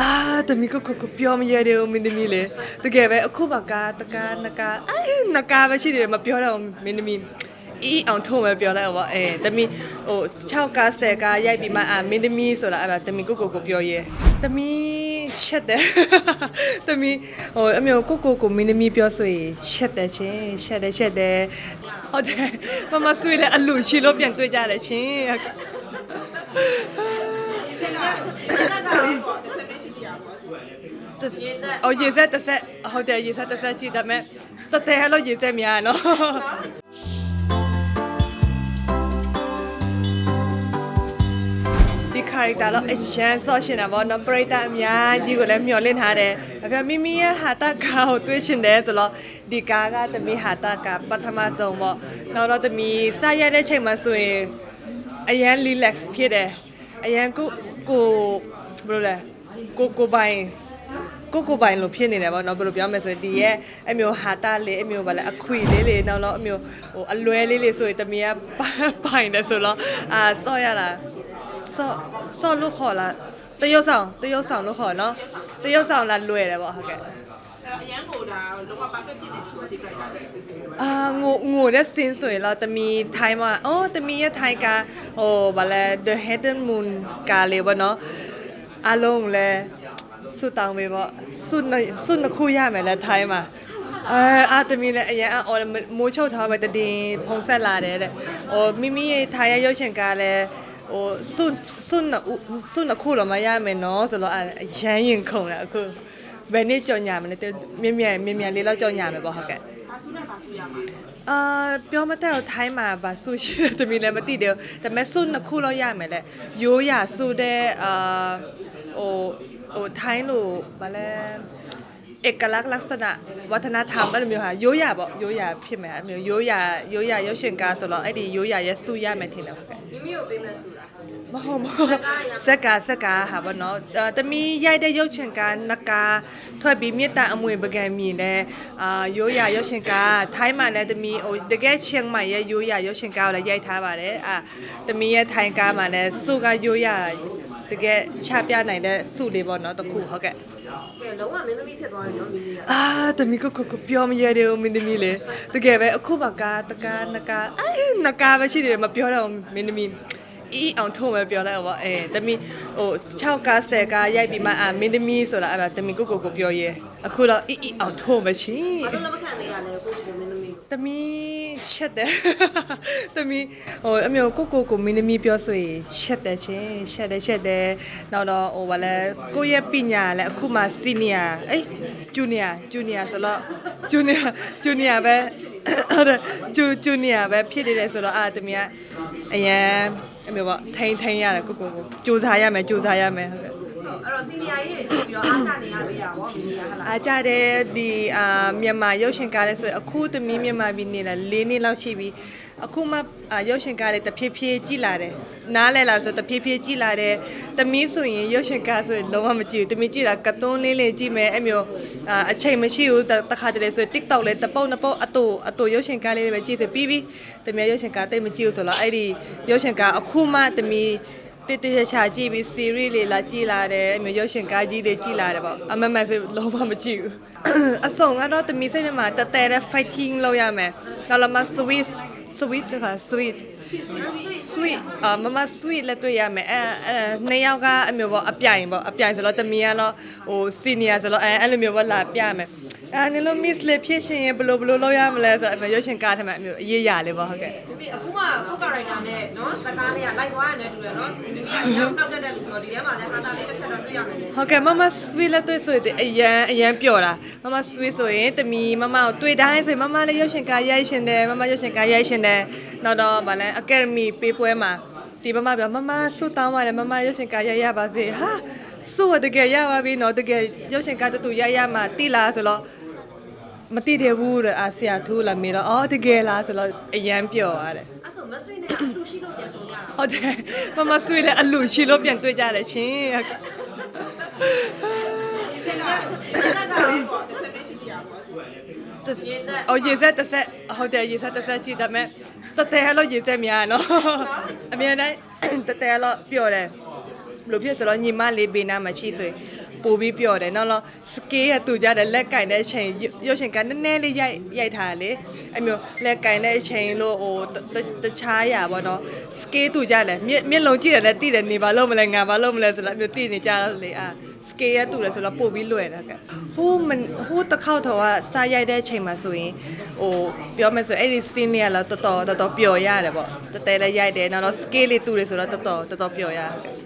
အာတမီကိုကိုကိုပြောမရတဲ့မင်းသမီးလေတကယ်ပဲအခုမှကားတကားနကားအဲနကားပဲရှိတယ်မပြောတော့မင်းသမီးအီးအောင်ထုံးပဲပြောလိုက်တော့အဲတမီဟို6ကား10ကားရိုက်ပြီးမှအာမင်းသမီးဆိုတာအဲ့ဒါတမီကိုကိုကိုပြောရဲတမီရှက်တယ်တမီဟိုအမျိုးကိုကိုကိုမင်းသမီးပြောဆိုရင်ရှက်တယ်ချင်းရှက်တယ်ရှက်တယ်ဟုတ်တယ်မမဆွေးတဲ့အလူရှိလို့ပြန်တွေ့ကြတယ်ချင်း အော်ရေဆက်တစ်ဆက်ဟုတ်တယ်ရေဆက်တစ်ဆက်ကြည့်ဒါပေမဲ့တတဲဟလို့ရေဆက်များနော်ဒီ character တော့အရန်ဆော့ရှင်တာဗောနော်ပရိသတ်အများကြီးကိုလည်းမျှော်လင့်ထားတယ်။အဖေမိမိရဲ့ဟာတာကာကိုတွေးချင်တယ်ဆိုတော့ဒီကာကတမီဟာတာကာပထမဆုံးဗော။နောက်တော့တမီစရတဲ့ချိန်မှာဆိုရင်အရန် relax ဖြစ်တယ်။အရန်ကိုကိုဘယ်လိုလဲ ကိုကိုပိုင်ကိုကိုပိုင်လို့ဖြစ်နေတယ်ဗောနော်ဘယ်လိုပြောမလဲဆိုရင်ဒီရဲ့အမျိုးဟာတာလေးအမျိုးဗာလဲအခွေလေးလေးနောက်တော့အမျိုးဟိုအလွဲလေးလေးဆိုရင်တမီကပိုင်တယ်ဆိုတော့အာဆော့ရတာဆော့ဆော့လို့ခေါ်လားတရုတ်ဆောင်တရုတ်ဆောင်လို့ခေါ်နော်တရုတ်ဆောင်လားလွယ်တယ်ပေါ့ဟုတ်ကဲ့အရန်ကိုဒါလုံးဝ perfect ဖြစ်နေသူကဒီ character ပဲအာငိုငိုတဲ့စင်းဆိုရင်တော့တမီထိုင်းမှာအော်တမီရဲ့ထိုင်းကဟိုဗာလဲ the hidden moon ကလေးပေါ့နော် အလုံးလဲစွတောင်းပဲပေါ့စွစွနှစ်ခုရမယ်လဲထိုင်းမှာအဲအာတမီလည်းအရင်အော်မိုးချုပ်ထားပဲတည်ဖုံဆက်လာတယ်တဲ့ဟိုမိမိရဲ့ထိုင်းရဲ့ရုပ်ရှင်ကလည်းဟိုစွစွနှစ်စွနှစ်ခုတော့မရမယ်နော်ဆိုတော့အရန်ရင်ခုန်တယ်အခုဘယ်နေ့ကြော်ညာမလဲမြင်မြန်မြင်မြန်လေးတော့ကြော်ညာမယ်ပေါ့ဟုတ်ကဲ့ဘာစုနဲ့ဘာစုရမှာ အာပြောမတတ်တော့ထိုင်းမှာဗာဆူရှိတယ်တမီလည်းမသိတယ်ဒါပေမဲ့ဆုနှစ်ခုလောက်ရမယ်လေရိုးရဆူတဲ့အာဟိုဟိုထိုင်းလို့ဗာလဲเอกลักษณ์ลักษณะวัฒนธรรมအဲ့လိုမျိုးဟာရိုးရပေါ့ရိုးရဖြစ်မယ်အဲ့လိုမျိုးရိုးရရိုးရရုပ်ရှင်ကားဆိုတော့အဲ့ဒီရိုးရရဲ့ဆူရမယ်ထင်တယ်ဟုတ်ကဲ့ မိမိကိုပေးမဲ့ဆိုတာ မဟုတ်မဟုတ်ဇက်ကဇက်ကဟာဗောနော်အာတမီရိုက်တဲ့ရုပ်ရှင်ကနကာထွက်ပြီးမြေတအမွေပကံမြင်တဲ့အာရိုးရရုပ်ရှင်ကထိုင်းမှာလည်းတမီဟိုတကယ်ချင်းမိုင်ရဲ့ရိုးရရုပ်ရှင်ကားကိုလည်းရိုက်ထားပါတယ်အာတမီရဲ့ထိုင်းကားမှာလည်းစုကရိုးရတကယ်ချပြနိုင်တဲ့စုလေးပေါ့နော်တခုဟုတ်ကဲ့ကဲလုံးဝမင်းသမီးဖြစ်သွားတယ်နော်မိမိကအာတမီကိုကိုကိုပြောမရတဲ့မင်းသမီးလေတကယ်ပဲအခုမှကားတကားနကားအဲနကားပဲရှိတယ်မပြောတော့မင်းသမီး အီးအောင်ထုံးပဲပြောလိုက်တော့အဲတမီဟို6ကား10ကားရိုက်ပြီးမှအာမင်းသမီးဆိုတာအဲ့ဒါတမီကိုကိုကိုပြောရဲအခုတော့အီးအီးအောင်ထုံးပဲချီဘာလို့လက်မခံနေရလဲကိုကိုမင်းသမီးတမီရှက်တယ်တမီဟိုအမျိုးကိုကိုကိုမင်းသမီးပြောဆိုရင်ရှက်တယ်ချင်းရှက်တယ်ရှက်တယ်နောက်တော့ဟိုဗာလဲကိုယ့်ရဲ့ပညာလည်းအခုမှစီနီယာအေးဂျူနီယာဂျူနီယာဆိုတော့ဂျူနီယာဂျူနီယာပဲဟုတ်တယ်ဂျူဂျူနီယာပဲဖြစ်နေတယ်ဆိုတော့အာတမီကအရန် အမျိုးပေါ့ထိန်ထိန်ရတယ်ကိုကိုကိုစူးစားရမယ်စူးစားရမယ်ဟုတ်ကဲ့အဲ့တော့စီနီယာကြီးတွေကြည့်ပြီးတော့အားကြနေရသေးတာဗောမိမိကဟလာအားကြတဲ့ဒီအာမြန်မာရုပ်ရှင်ကားလေးဆိုရင်အခုသမီးမြန်မာပြည်နေလာ၄နှစ်လောက်ရှိပြီ အခုမှအာရုပ်ရှင်ကားလေးတဖြည်းဖြည်းကြည်လာတယ်နားလဲလာဆိုတဖြည်းဖြည်းကြည်လာတယ်သမီးဆိုရင်ရုပ်ရှင်ကားဆိုရင်လုံးဝမကြည့်ဘူးသမီးကြည့်တာကတ်သွန်းလေးလေးကြည့်မယ်အဲ့မျိုးအာအချိန်မရှိဘူးတတခါတလေဆိုရင် TikTok လေးတပုတ်နှစ်ပုတ်အတူအတူရုပ်ရှင်ကားလေးပဲကြည့်စပြီးပြီသမီးရုပ်ရှင်ကားတိတ်မကြည့်ဘူးဆိုတော့အဲ့ဒီရုပ်ရှင်ကားအခုမှသမီးတေးတေးချာချာကြည့်ပြီး series လေးလာကြည့်လာတယ်အမျိုးရုပ်ရှင်ကားကြီးတွေကြည့်လာတယ်ပေါ့အမမဆိုလုံးဝမကြည့်ဘူးအဆုံကတော့တမီစိတ်ထဲမှာတတဲတဲ့ fighting လုပ်ရမယ်နောက်လာမ sweet sweet က sweet sweet အမမ sweet လက်တွေ့ရမယ်အဲအဲနှစ်ယောက်ကအမျိုးပေါ့အပြိုင်ပေါ့အပြိုင်ဆိုတော့တမီကတော့ဟို senior ဆိုတော့အဲအဲ့လိုမျိုးပေါ့လာပြမယ် အဲနင်လို့ miss လေးဖြစ်ရှင်ရင်ဘယ်လိုဘယ်လိုလုပ်ရမလဲဆိုတော့အမျိုးရုပ်ရှင်ကားထဲမှာအမျိုးအရေးရလေးပေါ့ဟုတ်ကဲ့မိမိအခုမှကိုကာရိုက်တာနဲ့နော်စကားလေးကလိုက်သွားရတယ်တူတယ်နော်မိမိကရောက်နောက်တက်တဲ့လူဆိုတော့ဒီထဲမှာလည်းဟာတာလေးတစ်ခါတော့တွေ့ရမယ်လေဟုတ်ကဲ့မမဆွေးလက်တွေ့ဆိုတဲ့အရန်အရန်ပျော်တာမမဆွေးဆိုရင်တမီမမကိုတွေ့တိုင်းဆိုရင်မမလည်းရုပ်ရှင်ကားရိုက်ရှင်တယ်မမရုပ်ရှင်ကားရိုက်ရှင်တယ်နောက်တော့ဗာလဲအကယ်ဒမီပေးပွဲမှာဒီမမပြောမမဆုတောင်းပါတယ်မမရုပ်ရှင်ကားရိုက်ရပါစေဟာဆုရတကယ်ရပါပြီနော်တကယ်ရုပ်ရှင်ကားတူတူရိုက်ရမှာတိလားဆိုတော့ မတိတယ်ဘူးတဲ့အာဆရာထူးလာမေးတော့အော်တကယ်လားဆိုတော့အရန်ပျော်ရတယ်အဲ့ဆိုမဆွေးနဲ့အလူရှိလို့ပြန်ဆုံးရတာဟုတ်တယ်မမဆွေးတဲ့အလူရှိလို့ပြန်တွေ့ကြတယ်ရှင်ဒီစက်ကဒီစက်ကလည်းပေါ့တစ်ဆက်ပဲရှိသေးတာပေါ့ဆို။အော်ရေဆက်တစ်ဆက်ဟုတ်တယ်ရေဆက်တစ်ဆက်ရှိဒါပေမဲ့တတဲလို့ရေဆက်များနော်။အမြဲတမ်းတတဲလို့ပြောတယ်။ဘယ်လိုဖြစ်ဆိုတော့ညီမလေးဘေးနားမှာရှိဆိုရင်ဘ ပို့ပြီးပြောတယ်နောက်တော့ scale ကတူကြတယ်လက်ကင်တဲ့အချိန်ရုပ်ရှင်ကနည်းနည်းလေးရိုက်ရိုက်ထားတယ်လေအဲ့မျိုးလက်ကင်တဲ့အချိန်လို့ဟိုတတတခြားရပါတော့ scale တူကြတယ်မျက်မျက်လုံးကြည့်တယ်လည်းသိတယ်နေဘာလို့မလဲငါဘာလို့မလဲဆိုတော့အဲ့မျိုးသိနေကြတော့လေအာ scale ရတူတယ်ဆိုတော့ပို့ပြီးလွယ်တာကဟိုးမဟိုးတစ်ခေါက်တော့ကစားရိုက်တဲ့အချိန်မှာဆိုရင်ဟိုပြောမယ်ဆိုအဲ့ဒီ scene လေးကတော့တော်တော်တော်တော်ပျော်ရတယ်ပေါ့တတဲလည်းရိုက်တယ်နောက်တော့ scale လေးတူတယ်ဆိုတော့တော်တော်တော်တော်ပျော်ရတယ်